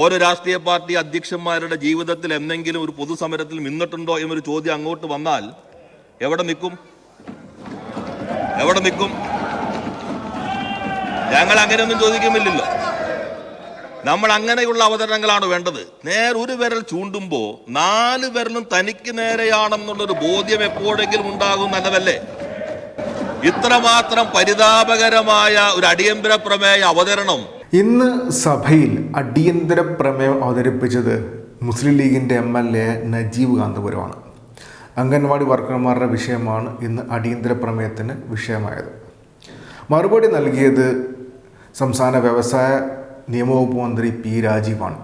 ഓരോ രാഷ്ട്രീയ പാർട്ടി അധ്യക്ഷന്മാരുടെ ജീവിതത്തിൽ എന്തെങ്കിലും ഒരു പൊതുസമരത്തിൽ നിന്നിട്ടുണ്ടോ എന്നൊരു ചോദ്യം അങ്ങോട്ട് വന്നാൽ എവിടെ നിൽക്കും? എവിടെ നിൽക്കും? ഞങ്ങൾ അങ്ങനെയൊന്നും ചോദിക്കുമില്ലല്ലോ നമ്മൾ അങ്ങനെയുള്ള അവതരണങ്ങളാണ് വേണ്ടത്. നേരെ ഒരു വിരൽ ചൂണ്ടുമ്പോൾ നാല് വിരലും തനിക്ക് നേരെയാണെന്നുള്ളൊരു ബോധ്യം എപ്പോഴെങ്കിലും ഉണ്ടാകും നല്ലതല്ലേ? ഇത്രമാത്രം പരിതാപകരമായ ഒരു അടിയന്തര പ്രമേയ അവതരണം ഇന്ന് സഭയിൽ അടിയന്തര പ്രമേയം അവതരിപ്പിച്ചത് മുസ്ലിം ലീഗിന്റെ എം എൽ എ നജീബ് കാന്തപുരമാണ്. അംഗൻവാടി വർക്കർമാരുടെ വിഷയമാണ് ഇന്ന് അടിയന്തര പ്രമേയത്തിന് വിഷയമായത്. മറുപടി നൽകിയത് സംസ്ഥാന വ്യവസായ നിയമവകുപ്പ് മന്ത്രി പി രാജീവാണ്.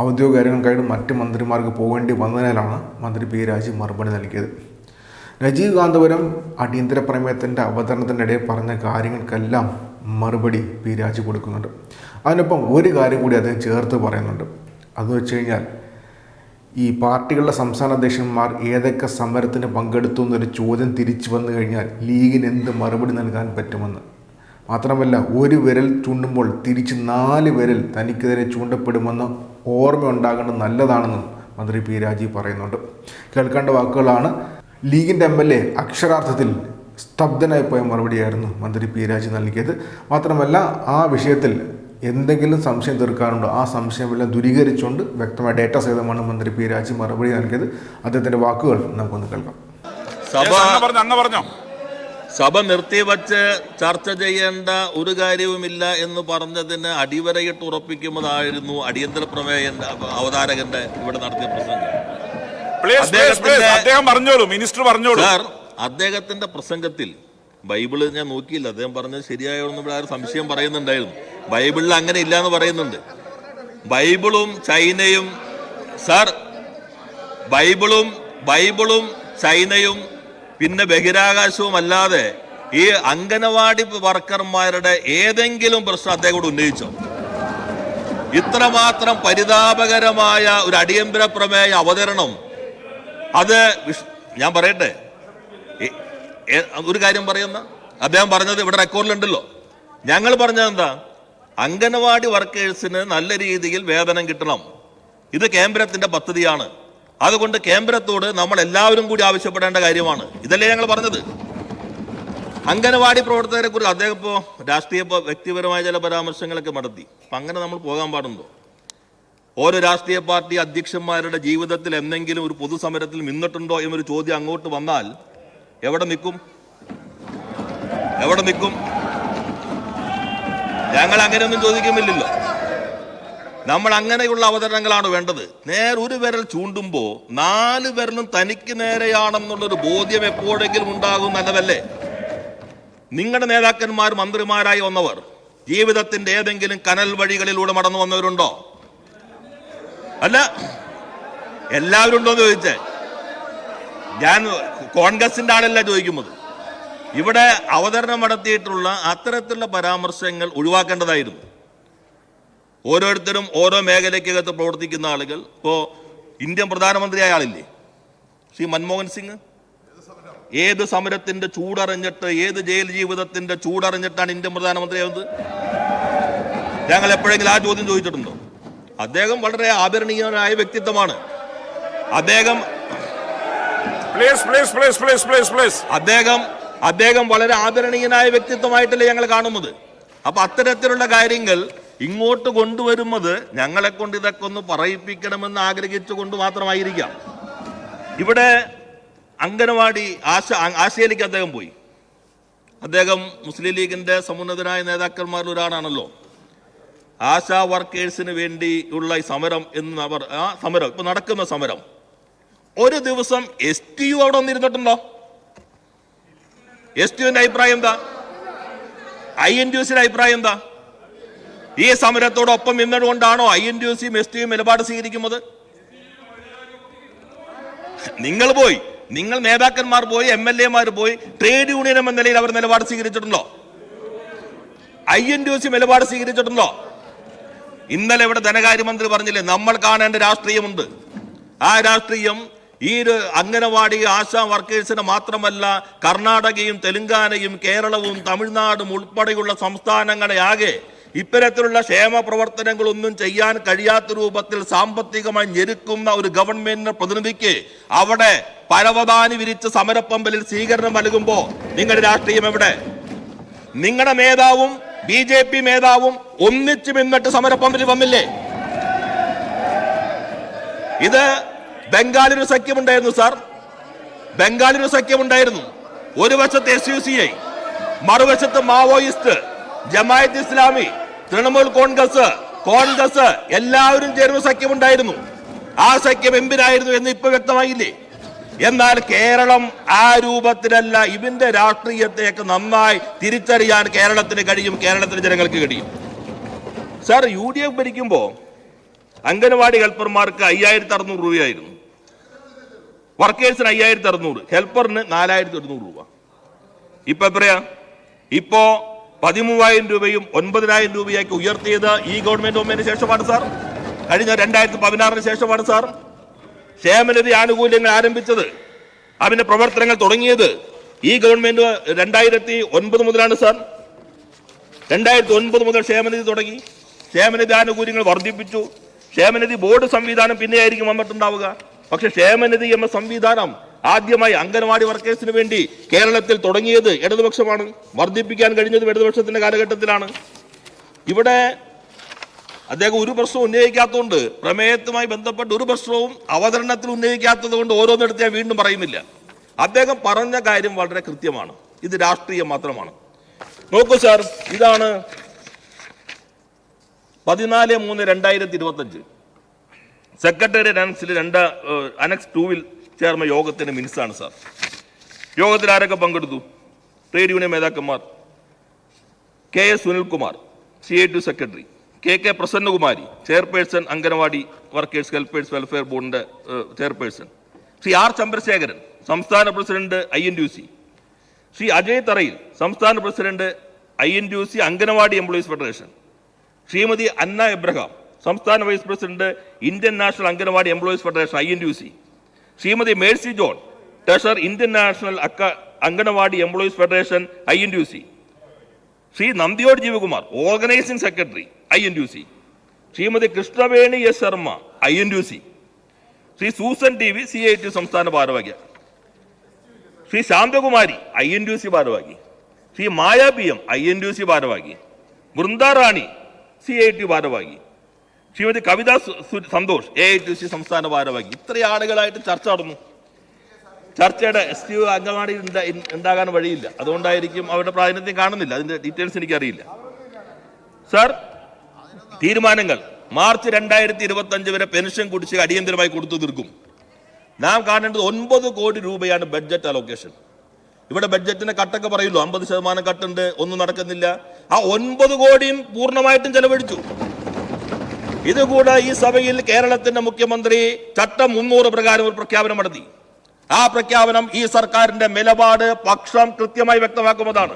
ഔദ്യോഗിക കാര്യങ്ങൾക്കായിട്ട് മറ്റ് മന്ത്രിമാർക്ക് പോകേണ്ടി വന്നതിനാലാണ് മന്ത്രി പി രാജീവ് മറുപടി നൽകിയത്. നജീബ് കാന്തപുരം അടിയന്തര പ്രമേയത്തിന്റെ അവതരണത്തിനിടെ പറഞ്ഞ കാര്യങ്ങൾക്കെല്ലാം മറുപടി പി രാജു കൊടുക്കുന്നുണ്ട്. അതിനൊപ്പം ഒരു കാര്യം കൂടി അദ്ദേഹം ചേർത്ത് പറയുന്നുണ്ട്. അത് വെച്ച് കഴിഞ്ഞാൽ ഈ പാർട്ടികളുടെ സംസ്ഥാന അധ്യക്ഷന്മാർ ഏതൊക്കെ സമരത്തിന് പങ്കെടുത്തു എന്നൊരു ചോദ്യം തിരിച്ചു വന്നു കഴിഞ്ഞാൽ ലീഗിന് എന്ത് മറുപടി നൽകാൻ പറ്റുമെന്ന്. മാത്രമല്ല ഒരു വിരൽ ചൂണ്ടുമ്പോൾ തിരിച്ച് നാല് വിരൽ തനിക്കെതിരെ ചൂണ്ടപ്പെടുമെന്ന് ഓർമ്മ ഉണ്ടാകേണ്ടത് നല്ലതാണെന്നും മന്ത്രി പി രാജീവ് പറയുന്നുണ്ട്. കേൾക്കേണ്ട വാക്കുകളാണ്. ലീഗിന്റെ എം എൽ എ അക്ഷരാർത്ഥത്തിൽ സ്തബ്ധനായി പോയ മറുപടിയായിരുന്നു മന്ത്രി പി രാജു നൽകിയത്. മാത്രമല്ല ആ വിഷയത്തിൽ എന്തെങ്കിലും സംശയം തീർക്കാനുണ്ടോ? ആ സംശയമെല്ലാം ദൂരീകരിച്ചുകൊണ്ട് വ്യക്തമായ ഡേറ്റ സഹിതമാണ് മന്ത്രി പി രാജു മറുപടി നൽകിയത്. അദ്ദേഹത്തിന്റെ വാക്കുകൾ നമുക്കൊന്ന് കേൾക്കാം. സഭ Yes, അങ്ങ് പറഞ്ഞോ അങ്ങ് പറഞ്ഞോ? സഭ നിർത്തിവച്ച് ചർച്ച ചെയ്യേണ്ട ഒരു കാര്യവുമില്ല എന്ന് പറഞ്ഞതിന് അടിവരയിട്ട് ഉറപ്പിക്കുന്നതായിരുന്നു അടിയന്തര പ്രമേയ അവതാരകന്റെ ഇവിടെ നടത്തിയ പ്രസംഗം. അദ്ദേഹം പറഞ്ഞോളൂ മിനിസ്റ്റർ പറഞ്ഞോളൂ. സാർ അദ്ദേഹത്തിന്റെ പ്രസംഗത്തിൽ ബൈബിൾ ഞാൻ നോക്കിയില്ല. അദ്ദേഹം പറഞ്ഞത് ശരിയായോന്ന് ഇവിടെ ആരും സംശയം പറയുന്നുണ്ടായിരുന്നു. ബൈബിളിൽ അങ്ങനെ ഇല്ല എന്ന് പറയുന്നുണ്ട്. ബൈബിളും ചൈനയും സാർ ബൈബിളും ബൈബിളും ചൈനയും പിന്നെ ബഹിരാകാശവും അല്ലാതെ ഈ അംഗനവാടി വർക്കർമാരുടെ ഏതെങ്കിലും പ്രശ്നം അദ്ദേഹം കൂടെ ഉന്നയിച്ചോ? ഇത്രമാത്രം പരിതാപകരമായ ഒരു അടിയന്തര പ്രമേയ അവതരണം. അത് ഞാൻ പറയട്ടെ? ഒരു കാര്യം പറയുന്ന? അദ്ദേഹം പറഞ്ഞത് ഇവിടെ റെക്കോർഡിലുണ്ടല്ലോ. ഞങ്ങൾ പറഞ്ഞത് എന്താ? അംഗനവാടി വർക്കേഴ്സിന് നല്ല രീതിയിൽ വേതനം കിട്ടണം. ഇത് കേന്ദ്രത്തിന്റെ പദ്ധതിയാണ്. അതുകൊണ്ട് കേന്ദ്രത്തോട് നമ്മൾ എല്ലാവരും കൂടി ആവശ്യപ്പെടേണ്ട കാര്യമാണ്. ഇതല്ലേ ഞങ്ങൾ പറഞ്ഞത്? അംഗനവാടി പ്രവർത്തകരെ കുറിച്ച് അദ്ദേഹം ഇപ്പോൾ രാഷ്ട്രീയ വ്യക്തിപരമായ ചില പരാമർശങ്ങളൊക്കെ നടത്തി. അപ്പം അങ്ങനെ നമ്മൾ പോകാൻ പാടുണ്ടോ? ഓരോ രാഷ്ട്രീയ പാർട്ടി അധ്യക്ഷന്മാരുടെ ജീവിതത്തിൽ എന്തെങ്കിലും ഒരു പൊതുസമരത്തിൽ നിന്നിട്ടുണ്ടോ എന്നൊരു ചോദ്യം അങ്ങോട്ട് വന്നാൽ എവിടെ നിൽക്കും? എവിടെ നിൽക്കും? ഞങ്ങൾ അങ്ങനെയൊന്നും ചോദിക്കുമില്ലല്ലോ നമ്മൾ അങ്ങനെയുള്ള അവതരണങ്ങളാണ് വേണ്ടത്. നേരെ ഒരു വിരൽ ചൂണ്ടുമ്പോൾ നാല് വിരലും തനിക്ക് നേരെയാണെന്നുള്ളൊരു ബോധ്യം എപ്പോഴെങ്കിലും ഉണ്ടാകും നല്ലതല്ലേ? നിങ്ങളുടെ നേതാക്കന്മാർ മന്ത്രിമാരായി വന്നവർ ജീവിതത്തിന്റെ ഏതെങ്കിലും കനൽ വഴികളിലൂടെ മടന്നു വന്നവരുണ്ടോ? അല്ല. എല്ലാവരും ഉണ്ടോ എന്ന് ചോദിച്ചേ. ഞാൻ കോൺഗ്രസിന്റെ ആളല്ല ചോദിക്കുന്നത്. ഇവിടെ അവതരണം നടത്തിയിട്ടുള്ള അത്തരത്തിലുള്ള പരാമർശങ്ങൾ ഒഴിവാക്കേണ്ടതായിരുന്നു. ഓരോരുത്തരും ഓരോ മേഖലയ്ക്കകത്ത് പ്രവർത്തിക്കുന്ന ആളുകൾ. ഇപ്പോ ഇന്ത്യൻ പ്രധാനമന്ത്രിയായ ആളില്ലേ? ശ്രീ മൻമോഹൻ സിംഗ്? ഏത് സമരത്തിന്റെ ചൂടറിഞ്ഞിട്ട് ഏത് ജയിൽ ജീവിതത്തിന്റെ ചൂടറിഞ്ഞിട്ടാണ് ഇന്ത്യൻ പ്രധാനമന്ത്രിയാവുന്നത് ഞങ്ങൾ എപ്പോഴെങ്കിലും ആ ചോദ്യം ചോദിച്ചിട്ടുണ്ടോ? അദ്ദേഹം വളരെ ആദരണീയനായ വ്യക്തിത്വമാണ്. അദ്ദേഹം please please please please please please അദ്ദേഹം അദ്ദേഹം വളരെ ആദരണീയനായ വ്യക്തിത്വമായിട്ടല്ലേ ഞങ്ങൾ കാണുന്നത്? അപ്പൊ അത്തരത്തിലുള്ള കാര്യങ്ങൾ ഇങ്ങോട്ട് കൊണ്ടുവരുന്നത് ഞങ്ങളെ കൊണ്ട് ഇതൊക്കെ ഒന്ന് പറയിപ്പിക്കണമെന്ന് ആഗ്രഹിച്ചുകൊണ്ട് മാത്രമായിരിക്കാം. ഇവിടെ അംഗനവാടി ആശ ആശയിലേക്ക് അദ്ദേഹം പോയി. അദ്ദേഹം മുസ്ലിം ലീഗിന്റെ സമുന്നതരായ നേതാക്കന്മാരിൽ ഒരാളാണല്ലോ. ആശാ വർക്കേഴ്സിന് വേണ്ടിയുള്ള സമരം എന്ന് അവർ ആ സമരം ഇപ്പൊ നടക്കുന്ന സമരം. ഒരു ദിവസം എസ് ടി യു അവിടെ വന്നിരുന്നിട്ടുണ്ടോ? എസ് ടി അഭിപ്രായം എന്താ? ഐ എൻ സിയുടെ അഭിപ്രായം എന്താ? ഈ സമരത്തോടൊപ്പം നിന്നതുകൊണ്ടാണോ ഐ എൻ യു സിയും എസ് ടി യു നിലപാട് സ്വീകരിക്കുന്നത്? നിങ്ങൾ പോയി നിങ്ങൾ നേതാക്കന്മാർ പോയി എം എൽ എമാർ പോയി ട്രേഡ് യൂണിയൻ എന്ന നിലയിൽ അവർ നിലപാട് സ്വീകരിച്ചിട്ടുണ്ടോ? ഐ എൻ ടി നിലപാട് സ്വീകരിച്ചിട്ടുണ്ടോ? ഇന്നലെ ഇവിടെ ധനകാര്യമന്ത്രി പറഞ്ഞില്ലേ നമ്മൾ കാണേണ്ട രാഷ്ട്രീയമുണ്ട്. ആ രാഷ്ട്രീയം ഈ അംഗനവാടി ആശാ വർക്കേഴ്സിന് മാത്രമല്ല കർണാടകയും തെലുങ്കാനയും കേരളവും തമിഴ്നാടും ഉൾപ്പെടെയുള്ള സംസ്ഥാനങ്ങളെ ആകെ ഇത്തരത്തിലുള്ള ക്ഷേമ പ്രവർത്തനങ്ങളൊന്നും ചെയ്യാൻ കഴിയാത്ത രൂപത്തിൽ സാമ്പത്തികമായി ഞെരുക്കുന്ന ഒരു ഗവൺമെന്റിന്റെ പ്രതിനിധിക്ക് അവിടെ പരവതാനി വിരിച്ച് സമരപ്പമ്പലിൽ സ്വീകരണം നൽകുമ്പോ നിങ്ങളുടെ രാഷ്ട്രീയം എവിടെ? നിങ്ങളുടെ നേതാവും ബി ജെ പി നേതാവും ഒന്നിച്ചു നിന്നിട്ട് സമരപ്പമ്പലിൽ വന്നില്ലേ? ഇത് ബംഗാളിന് സഖ്യമുണ്ടായിരുന്നു സാർ. ബംഗാളിന് സഖ്യമുണ്ടായിരുന്നു. ഒരു വശത്ത് എസ് യു സി ഐ മറുവശത്ത് Maoist Jamaat Islami Trinamool Congress Congress എല്ലാവരും ചേർന്ന് സഖ്യമുണ്ടായിരുന്നു. ആ സഖ്യം എമ്പിനായിരുന്നു എന്ന് ഇപ്പൊ വ്യക്തമായില്ലേ? എന്നാൽ കേരളം ആ രൂപത്തിലല്ല ഇതിന്റെ രാഷ്ട്രീയത്തെയൊക്കെ നന്നായി തിരിച്ചറിയാൻ കേരളത്തിന് കഴിയും കേരളത്തിലെ ജനങ്ങൾക്ക് കഴിയും. സാർ യു ഡി എഫ് ഭരിക്കുമ്പോൾ അംഗനവാടി ഹെൽപ്പർമാർക്ക് അയ്യായിരത്തി അറുന്നൂറ് രൂപയായിരുന്നു. വർക്കേഴ്സിന് അയ്യായിരത്തി അറുന്നൂറ് ഹെൽപ്പറിന് നാലായിരത്തി ഒരുന്നൂറ് രൂപ. ഇപ്പൊ എത്രയാ? ഇപ്പോ പതിമൂവായിരം രൂപയും ഒൻപതിനായിരം രൂപയാക്കി ഉയർത്തിയത് ഈ ഗവൺമെന്റ് വന്നതിന് ശേഷമാണ് സാർ കഴിഞ്ഞ രണ്ടായിരത്തി പതിനാറിന് ശേഷമാണ് സാർ ക്ഷേമനിധി ആനുകൂല്യങ്ങൾ ആരംഭിച്ചത് അതിന്റെ പ്രവർത്തനങ്ങൾ തുടങ്ങിയത് ഈ ഗവൺമെന്റ് രണ്ടായിരത്തി ഒൻപത് മുതലാണ് സാർ രണ്ടായിരത്തി ഒൻപത് മുതൽ ക്ഷേമനിധി തുടങ്ങി. ക്ഷേമനിധി ആനുകൂല്യങ്ങൾ വർദ്ധിപ്പിച്ചു. ക്ഷേമനിധി ബോർഡ് സംവിധാനം പിന്നെയായിരിക്കും വന്നിട്ടുണ്ടാവുക. പക്ഷെ ക്ഷേമനിധി എന്ന സംവിധാനം ആദ്യമായി അംഗനവാടി വർക്കേഴ്സിന് വേണ്ടി കേരളത്തിൽ തുടങ്ങിയത് ഇടതുപക്ഷമാണ്. വർദ്ധിപ്പിക്കാൻ കഴിഞ്ഞത് ഇടതുപക്ഷത്തിന്റെ കാലഘട്ടത്തിലാണ്. ഇവിടെ അദ്ദേഹം ഒരു പ്രശ്നവും ഉന്നയിക്കാത്തതുകൊണ്ട് പ്രമേയത്തുമായി ബന്ധപ്പെട്ട് ഒരു പ്രശ്നവും അവതരണത്തിൽ ഉന്നയിക്കാത്തത് കൊണ്ട് ഓരോന്നെടുത്ത് ഞാൻ വീണ്ടും പറയുന്നില്ല. അദ്ദേഹം പറഞ്ഞ കാര്യം വളരെ കൃത്യമാണ്. ഇത് രാഷ്ട്രീയം മാത്രമാണ്. നോക്കൂ സാർ ഇതാണ് പതിനാല് മൂന്ന് രണ്ടായിരത്തി ഇരുപത്തഞ്ച്. സെക്രട്ടേറിയറ്റ് അനക്സിൽ രണ്ട് അനക്സ് ടൂവിൽ ചേർന്ന യോഗത്തിന്റെ മിനിസാണ് സാർ. യോഗത്തിൽ ആരൊക്കെ പങ്കെടുത്തു? ട്രേഡ് യൂണിയൻ നേതാക്കന്മാർ K S Sunilkumar C I TU secretary K K Prasannakumari chairperson anganwadi workers helpers welfare ബോർഡിന്റെ ചെയർപേഴ്സൺ ശ്രീ ആർ ചന്ദ്രശേഖരൻ സംസ്ഥാന president I N U C Shri Ajay Tharayil സംസ്ഥാന president I N U C anganwadi employees federation Shrimati Anna Abraham സംസ്ഥാന vice president Indian national anganwadi employees federation I N U C. Shrimati Mercy John treasurer Indian national അക്ക anganwadi employees federation I N U C. Shri Nandiyode Jeevakumar organising secretary I N U C. Shrimati Krishnaveni S Sharma I N U C. Shri Susan T V C I T സംസ്ഥാന ഭാരവാഹി Shri Shanthakumari I N U C ഭാരവാഹി. Shri Maya P M I N U C ഭാരവാഹി. Vrindarani C I T ഭാരവാഹി. Shrimati Kavitha Santhosh A I T C സംസ്ഥാന ഭാരവാഹി. ഇത്ര ആളുകളായിട്ട് ചർച്ച നടന്നു. ചർച്ചയുടെ എസ് ടി അംഗൻവാടി ഉണ്ടാ- ഉണ്ടാകാൻ വഴിയില്ല. അതുകൊണ്ടായിരിക്കും അവരുടെ പ്രാതിനിധ്യം കാണുന്നില്ല. അതിന്റെ ഡീറ്റെയിൽസ് എനിക്കറിയില്ല. സർ തീരുമാനങ്ങൾ. മാർച്ച് രണ്ടായിരത്തി ഇരുപത്തി അഞ്ച് വരെ പെൻഷൻ കുടിശ്ശിക അടിയന്തരമായി കൊടുത്തു തീർക്കും. നാം കാണേണ്ടത് ഒൻപത് കോടി രൂപയാണ് ബഡ്ജറ്റ് അലോക്കേഷൻ ഇവിടെ ബഡ്ജറ്റിന് കട്ടൊക്കെ പറയുള്ളൂ അമ്പത് ശതമാനം കട്ടുണ്ട്. ഒന്നും നടക്കുന്നില്ല. ആ ഒൻപത് കോടിയും പൂർണമായിട്ടും ചെലവഴിച്ചു. ഇതുകൂടെ ഈ സഭയിൽ കേരളത്തിന്റെ മുഖ്യമന്ത്രി ചട്ടം മുന്നൂറ് പ്രകാരം ഒരു പ്രഖ്യാപനം നടത്തി. ആ പ്രഖ്യാപനം ഈ സർക്കാരിന്റെ നിലപാട് പക്ഷം കൃത്യമായി വ്യക്തമാക്കുന്നതാണ്.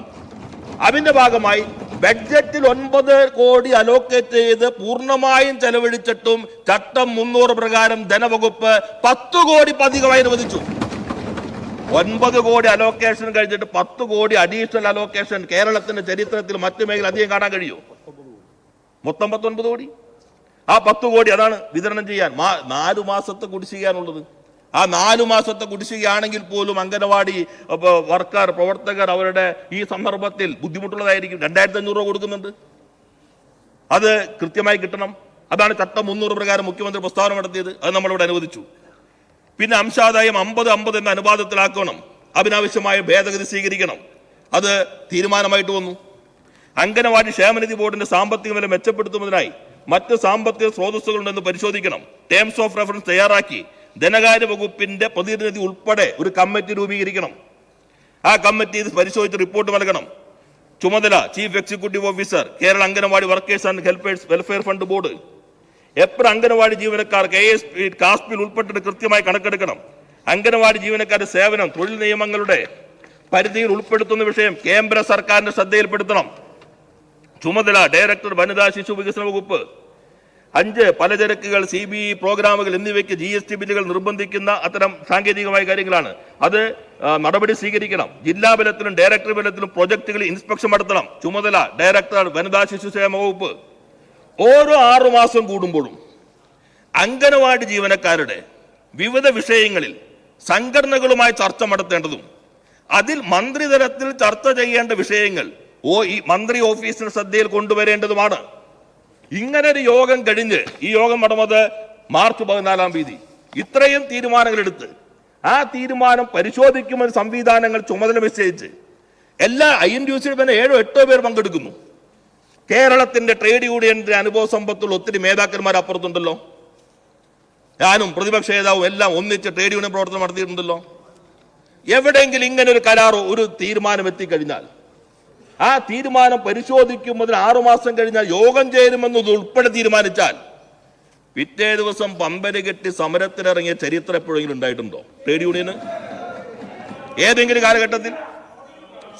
അതിന്റെ ഭാഗമായി ബഡ്ജറ്റിൽ ഒൻപത് കോടി അലോക്കേറ്റ് ചെയ്ത് പൂർണമായും ചെലവഴിച്ചിട്ടും ചട്ടം മുന്നൂറ് പ്രകാരം ധനവകുപ്പ് പത്ത് കോടി പതികമായി അനുവദിച്ചു. ഒൻപത് കോടി അലോക്കേഷൻ കഴിഞ്ഞിട്ട് പത്ത് കോടി അഡീഷണൽ അലോക്കേഷൻ കേരളത്തിന്റെ ചരിത്രത്തിൽ മറ്റു മേഖല അധികം കാണാൻ കഴിയുമോ മൊത്തം പത്തൊൻപത് കോടി? ആ പത്ത് കോടി അതാണ് വിതരണം ചെയ്യാൻ. മാ- നാലു മാസത്തെ കുടിശ്ശികയാണുള്ളത് ആ നാലു മാസത്തെ കുടിശ്ശികയാണെങ്കിൽ പോലും അംഗനവാടി വർക്കർ പ്രവർത്തകർ അവരുടെ ഈ സന്ദർഭത്തിൽ ബുദ്ധിമുട്ടുള്ളതായിരിക്കും. രണ്ടായിരത്തി അഞ്ഞൂറ് രൂപ കൊടുക്കുന്നുണ്ട്. അത് കൃത്യമായി കിട്ടണം. അതാണ് ചട്ടം മുന്നൂറ് പ്രകാരം മുഖ്യമന്ത്രി പ്രസ്താവന നടത്തിയത്. അത് നമ്മളിവിടെ അനുവദിച്ചു. പിന്നെ അംശാദായം അമ്പത് അമ്പത് എന്ന അനുപാതത്തിലാക്കണം. അതിനാവശ്യമായ ഭേദഗതി സ്വീകരിക്കണം. അത് തീരുമാനമായിട്ട് വന്നു. അംഗനവാടി ക്ഷേമനിധി ബോർഡിന്റെ സാമ്പത്തിക നില മെച്ചപ്പെടുത്തുന്നതിനായി മറ്റ് സാമ്പത്തിക സ്രോതസ്സുകളുണ്ടെന്ന് പരിശോധിക്കണം. ടേംസ് ഓഫ് റെഫറൻസ് തയ്യാറാക്കി. ധനകാര്യ വകുപ്പിന്റെ പ്രതിനിധി ഉൾപ്പെടെ ഒരു കമ്മിറ്റി രൂപീകരിക്കണം. ആ കമ്മിറ്റി ഇത് പരിശോധിച്ച് റിപ്പോർട്ട് നൽകണം. ചുമതല chief executive officer Kerala anganwadi workers and helpers welfare fund board എപ്പോഴും അംഗനവാടി ജീവനക്കാർ കെ എസ് കാസ്പിൽ ഉൾപ്പെട്ടിട്ട് കൃത്യമായി കണക്കെടുക്കണം. അംഗനവാടി ജീവനക്കാരുടെ സേവനം തൊഴിൽ നിയമങ്ങളുടെ പരിധിയിൽ ഉൾപ്പെടുത്തുന്ന വിഷയം കേന്ദ്ര സർക്കാരിന്റെ ശ്രദ്ധയിൽപ്പെടുത്തണം. ചുമതല ഡയറക്ടർ വനിതാ ശിശു വികസന വകുപ്പ്. അഞ്ച് പലചരക്കുകൾ സി ബി ഇ പ്രോഗ്രാമുകൾ എന്നിവയ്ക്ക് ജി എസ് ടി ബില്ലുകൾ നിർബന്ധിക്കുന്ന അത്തരം സാങ്കേതികമായ കാര്യങ്ങളാണ്. അത് നടപടി സ്വീകരിക്കണം. ജില്ലാ ബലത്തിലും ഡയറക്ടർ ബലത്തിലും പ്രൊജക്ടുകൾ ഇൻസ്പെക്ഷൻ നടത്തണം. ചുമതല ഡയറക്ടർ വനിതാ ശിശു സേവന വകുപ്പ്. ഓരോ ആറു മാസം കൂടുമ്പോഴും അംഗനവാടി ജീവനക്കാരുടെ വിവിധ വിഷയങ്ങളിൽ സംഘടനകളുമായി ചർച്ച നടത്തേണ്ടതും അതിൽ മന്ത്രിതലത്തിൽ ചർച്ച ചെയ്യേണ്ട വിഷയങ്ങൾ ഓ ഈ മന്ത്രി ഓഫീസിന് ശ്രദ്ധയിൽ കൊണ്ടുവരേണ്ടതുമാണ്. ഇങ്ങനെ ഒരു യോഗം കഴിഞ്ഞ് ഈ യോഗം നടന്നത് മാർച്ച് പതിനാലാം തീയതി. ഇത്രയും തീരുമാനങ്ങൾ എടുത്ത് ആ തീരുമാനം പരിശോധിക്കുമെന്ന് സംവിധാനങ്ങൾ ചുമതല നിശ്ചയിച്ച് എല്ലാ ഐ എൻ ഡി യുസിൽ തന്നെ ഏഴോ എട്ടോ പേർ പങ്കെടുക്കുന്നു. കേരളത്തിന്റെ ട്രേഡ് യൂണിയന്റെ അനുഭവ സമ്പത്തുള്ള ഒത്തിരി നേതാക്കന്മാർ അപ്പുറത്തുണ്ടല്ലോ. ഞാനും പ്രതിപക്ഷ നേതാവും എല്ലാം ഒന്നിച്ച് ട്രേഡ് യൂണിയൻ പ്രവർത്തനം നടത്തിയിട്ടുണ്ടല്ലോ. എവിടെയെങ്കിലും ഇങ്ങനെ ഒരു കരാറോ ഒരു തീരുമാനം എത്തിക്കഴിഞ്ഞാൽ ആ തീരുമാനം പരിശോധിക്കുമ്പോൾ ആറുമാസം കഴിഞ്ഞാൽ യോഗം ചേരുമെന്നത് ഉൾപ്പെടെ തീരുമാനിച്ചാൽ പിറ്റേ ദിവസം പമ്പര കെട്ടി സമരത്തിനിറങ്ങിയ ചരിത്രം എപ്പോഴെങ്കിലും ഉണ്ടായിട്ടുണ്ടോ? ട്രേഡ് യൂണിയന്? ഏതെങ്കിലും കാലഘട്ടത്തിൽ?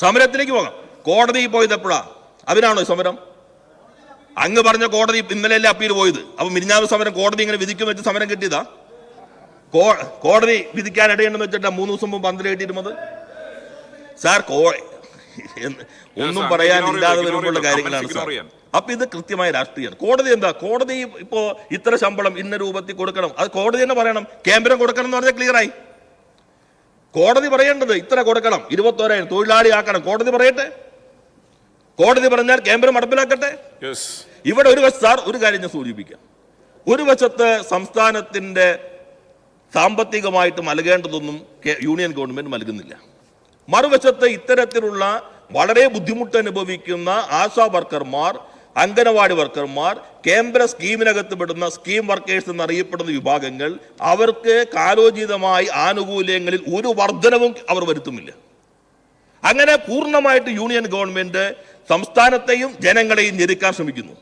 സമരത്തിലേക്ക് പോകാം. കോടതിയിൽ പോയത് എപ്പോഴാ അതിനാണോ സമരം? അങ്ങ് പറഞ്ഞ കോടതി ഇന്നലെയല്ലേ അപ്പീൽ പോയത്? അപ്പൊ മിരിഞ്ഞാവ് സമരം കോടതി ഇങ്ങനെ വിധിക്കും വെച്ച് സമരം കിട്ടിയതാ? കോടതി വിധിക്കാൻ ഇടയുണ്ടെന്ന് വെച്ചിട്ടാ മൂന്ന് ദിവസം മുമ്പ് പന്തൽ കെട്ടിയിരുന്നത്? സാർ കോ ഒന്നും പറയാനില്ലാതെ വരുമ്പോഴുള്ള കാര്യങ്ങളാണ് സാർ. അപ്പൊ ഇത് കൃത്യമായ രാഷ്ട്രീയമാണ്. കോടതി എന്താ? കോടതി ഇപ്പോ ഇത്ര ശമ്പളം ഇന്ന രൂപത്തിൽ കൊടുക്കണം. അത് കോടതി തന്നെ പറയണം. കേന്ദ്രം കൊടുക്കണം എന്ന് പറഞ്ഞാൽ ക്ലിയറായി കോടതി പറയേണ്ടത് ഇത്ര കൊടുക്കണം. ഇരുപത്തോരായിരം തൊഴിലാളിയാക്കണം. കോടതി പറയട്ടെ. കോടതി പറഞ്ഞാൽ കേന്ദ്രം അടപ്പിലാക്കട്ടെ ഇവിടെ ഒരു സാർ ഒരു കാര്യം ഞാൻ സൂചിപ്പിക്കാം. ഒരു വശത്ത് സംസ്ഥാനത്തിന്റെ സാമ്പത്തികമായിട്ട് നൽകേണ്ടതൊന്നും യൂണിയൻ ഗവൺമെന്റ് നൽകുന്നില്ല മറുവശത്ത് ഇത്തരത്തിലുള്ള വളരെ ബുദ്ധിമുട്ട് അനുഭവിക്കുന്ന ആശാ വർക്കർമാർ അംഗനവാടി വർക്കർമാർ കേന്ദ്ര സ്കീമിനകത്ത് പെടുന്ന സ്കീം വർക്കേഴ്സ് എന്നറിയപ്പെടുന്ന വിഭാഗങ്ങൾ അവർക്ക് കാലോചിതമായി ആനുകൂല്യങ്ങളിൽ ഒരു വർധനവും അവർ വരുത്തുമില്ല അങ്ങനെ പൂർണമായിട്ട് യൂണിയൻ ഗവൺമെന്റ് സംസ്ഥാനത്തെയും ജനങ്ങളെയും ഞെരുക്കാൻ ശ്രമിക്കുന്നു.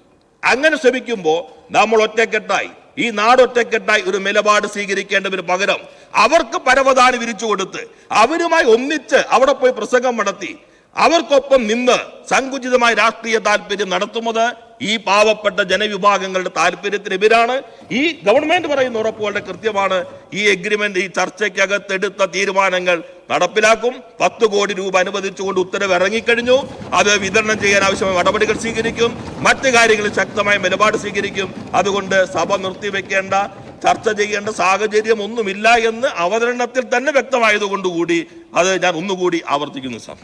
അങ്ങനെ ശ്രമിക്കുമ്പോൾ നമ്മൾ ഒറ്റക്കെട്ടായി. ഈ നാട് ഒറ്റക്കെട്ടായി ഒരു നിലപാട് സ്വീകരിക്കേണ്ടതിന് പകരം അവർക്ക് പരവതാനി വിരിച്ചു കൊടുത്ത് അവരുമായി ഒന്നിച്ച് അവിടെ പോയി പ്രസംഗം നടത്തി. അവർക്കൊപ്പം നിന്ന് സങ്കുചിതമായ രാഷ്ട്രീയ താല്പര്യം നടത്തുന്നത് ഈ പാവപ്പെട്ട ജനവിഭാഗങ്ങളുടെ താല്പര്യത്തിനെതിരാണ്. ഈ ഗവൺമെന്റ് പറയുന്ന ഉറപ്പുകളുടെ കൃത്യമാണ്. ഈ എഗ്രിമെന്റ് ഈ ചർച്ചയ്ക്കകത്ത് എടുത്ത തീരുമാനങ്ങൾ നടപ്പിലാക്കും. പത്ത് കോടി രൂപ അനുവദിച്ചുകൊണ്ട് ഉത്തരവ് ഇറങ്ങിക്കഴിഞ്ഞു. അത് വിതരണം ചെയ്യാൻ ആവശ്യമായ നടപടികൾ സ്വീകരിക്കും. മറ്റു കാര്യങ്ങളിൽ ശക്തമായ നിലപാട് സ്വീകരിക്കും. അതുകൊണ്ട് സഭ നിർത്തിവെക്കേണ്ട ചർച്ച ചെയ്യേണ്ട സാഹചര്യം ഒന്നുമില്ല എന്ന് അവതരണത്തിൽ തന്നെ വ്യക്തമായതുകൊണ്ടുകൂടി അത് ഞാൻ ഒന്നുകൂടി ആവർത്തിക്കുന്നു സാർ.